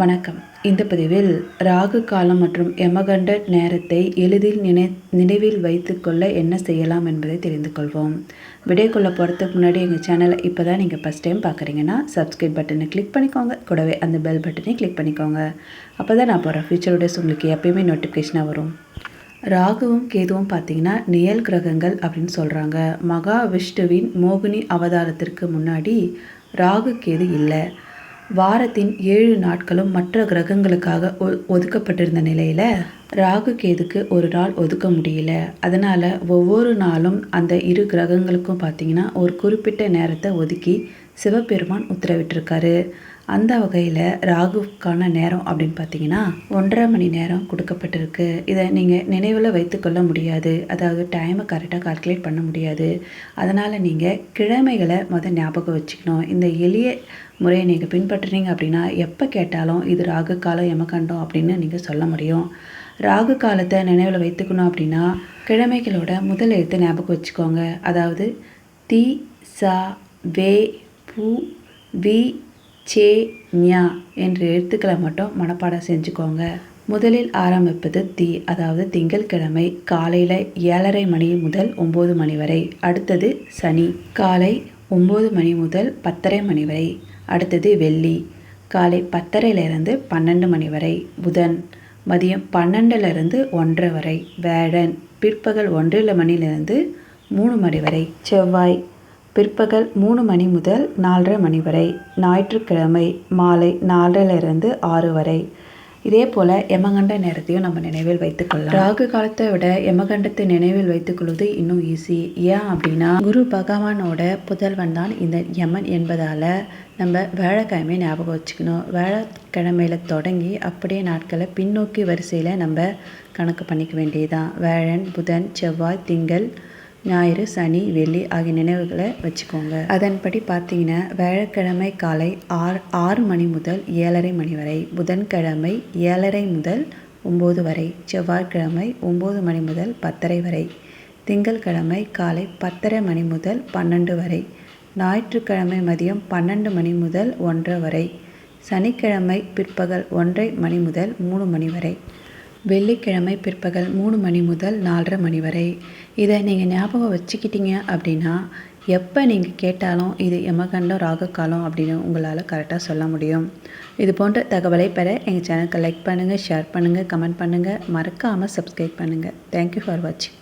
வணக்கம். இந்த பதிவில் ராகு காலம் மற்றும் யமகண்ட நேரத்தை எளிதில் நினை நினைவில் வைத்துக்கொள்ள என்ன செய்யலாம் என்பதை தெரிந்து கொள்வோம். விடைக்குள்ளே போகிறதுக்கு முன்னாடி எங்கள் சேனலை இப்போ தான் நீங்கள் ஃபஸ்ட் டைம் பார்க்குறீங்கன்னா சப்ஸ்கிரைப் பட்டனை கிளிக் பண்ணிக்கோங்க. கூடவே அந்த பெல் பட்டனை கிளிக் பண்ணிக்கோங்க. அப்போ தான் நான் போகிற ஃபியூச்சர் டேஸ் உங்களுக்கு எப்பயுமே நோட்டிஃபிகேஷனாக வரும். ராகுவும் கேதுவும் பார்த்தீங்கன்னா நியல் கிரகங்கள் அப்படின்னு சொல்கிறாங்க மகா விஷ்ணுவின் மோகினி அவதாரத்திற்கு முன்னாடி ராகு கேது இல்லை. வாரத்தின் ஏழு நாட்களும் மற்ற கிரகங்களுக்காக ஒ ஒதுக்கப்பட்டிருந்த நிலையில் ராகு கேதுக்கு ஒரு நாள் ஒதுக்க முடியல. அதனால் ஒவ்வொரு நாளும் அந்த இரு கிரகங்களுக்கும் பார்த்திங்கன்னா ஒரு குறிப்பிட்ட நேரத்தை ஒதுக்கி சிவபெருமான் உத்தரவிட்டிருக்காரு. அந்த வகையில் ராகுக்கான நேரம் அப்படின்னு பார்த்தீங்கன்னா ஒன்றரை மணி நேரம் கொடுக்கப்பட்டிருக்கு. இதை நீங்கள் நினைவில் வைத்துக்கொள்ள முடியாது. அதாவது டைமை கரெக்டாக கால்குலேட் பண்ண முடியாது. அதனால் நீங்கள் கிழமைகளை முதல் ஞாபகம் வச்சுக்கணும். இந்த எளிய முறையை நீங்கள் பின்பற்றுறீங்க அப்படின்னா எப்போ கேட்டாலும் இது ராகு காலம் எமகண்டம் அப்படின்னு நீங்கள் சொல்ல முடியும். ராகு காலத்தை நினைவில் வைத்துக்கணும் அப்படின்னா கிழமைகளோட முதல் எழுத்து ஞாபகம் வச்சுக்கோங்க. அதாவது தி சா வே பூ வி சே ஞா என்ற எழுத்துக்களை மட்டும் மனப்பாடம் செஞ்சுக்கோங்க. முதலில் ஆரம்பிப்பது தி அதாவது திங்கட்கிழமை காலையில் ஏழரை மணி முதல் ஒம்பது மணி வரை. அடுத்தது சனி காலை ஒம்பது மணி முதல் பத்தரை மணி வரை. அடுத்தது வெள்ளி காலை பத்தரையிலிருந்து பன்னெண்டு மணி வரை. புதன் மதியம் பன்னெண்டுலேருந்து ஒன்றரை வரை. வேடன் பிற்பகல் ஒன்றரை மணிலிருந்து மூணு மணி வரை. செவ்வாய் பிற்பகல் மூணு மணி முதல் நாலரை மணி வரை ஞாயிற்றுக்கிழமை மாலை நாலரைலிருந்து ஆறு வரை. இதே போல் யமகண்ட நேரத்தையும் நம்ம நினைவில் வைத்துக்கொள்ளலாம் ராகு காலத்தை விட யமகண்டத்தை நினைவில் வைத்துக்கொள்வது இன்னும் ஈஸி ஏன் அப்படின்னா குரு பகவானோட புதல்வன் தான் இந்த யமன் என்பதால் நம்ம வேலைக்கிழமை ஞாபகம் வச்சுக்கணும். வேலைக்கிழமையில் தொடங்கி அப்படியே நாட்களை பின்னோக்கி வரிசையில் நம்ம கணக்கு பண்ணிக்க வேண்டியதுதான். வேழன் புதன் செவ்வாய் திங்கள் ஞாயிறு சனி வெள்ளி ஆகிய நினைவுகளை வச்சுக்கோங்க. அதன்படி பார்த்தீங்கன்னா வியாழக்கிழமை காலை ஆறு ஆறு மணி முதல் ஏழரை மணி வரை புதன்கிழமை ஏழரை முதல் ஒம்பது வரை செவ்வாய்க்கிழமை ஒம்பது மணி முதல் பத்தரை வரை திங்கள்கிழமை காலை பத்தரை மணி முதல் பன்னெண்டு வரை ஞாயிற்றுக்கிழமை மதியம் பன்னெண்டு மணி முதல் ஒன்றரை வரை சனிக்கிழமை பிற்பகல் ஒன்றரை மணி முதல் மூணு மணி வரை வெள்ளிக்கிழமை பிற்பகல் மூணு மணி முதல் நாலரை மணி வரை. இதை நீங்கள் ஞாபகம் வச்சுக்கிட்டீங்க அப்படின்னா எப்போ நீங்கள் கேட்டாலும் இது யமகண்டம் ராகக்காலம் அப்படின்னு உங்களால் கரெக்டாக சொல்ல முடியும். இது போன்ற தகவலை பெற எங்கள் சேனலுக்கு லைக் பண்ணுங்கள் ஷேர் பண்ணுங்கள் கமெண்ட் பண்ணுங்கள் மறக்காமல் சப்ஸ்கிரைப் பண்ணுங்கள் தேங்க்யூ ஃபார் வாட்சிங்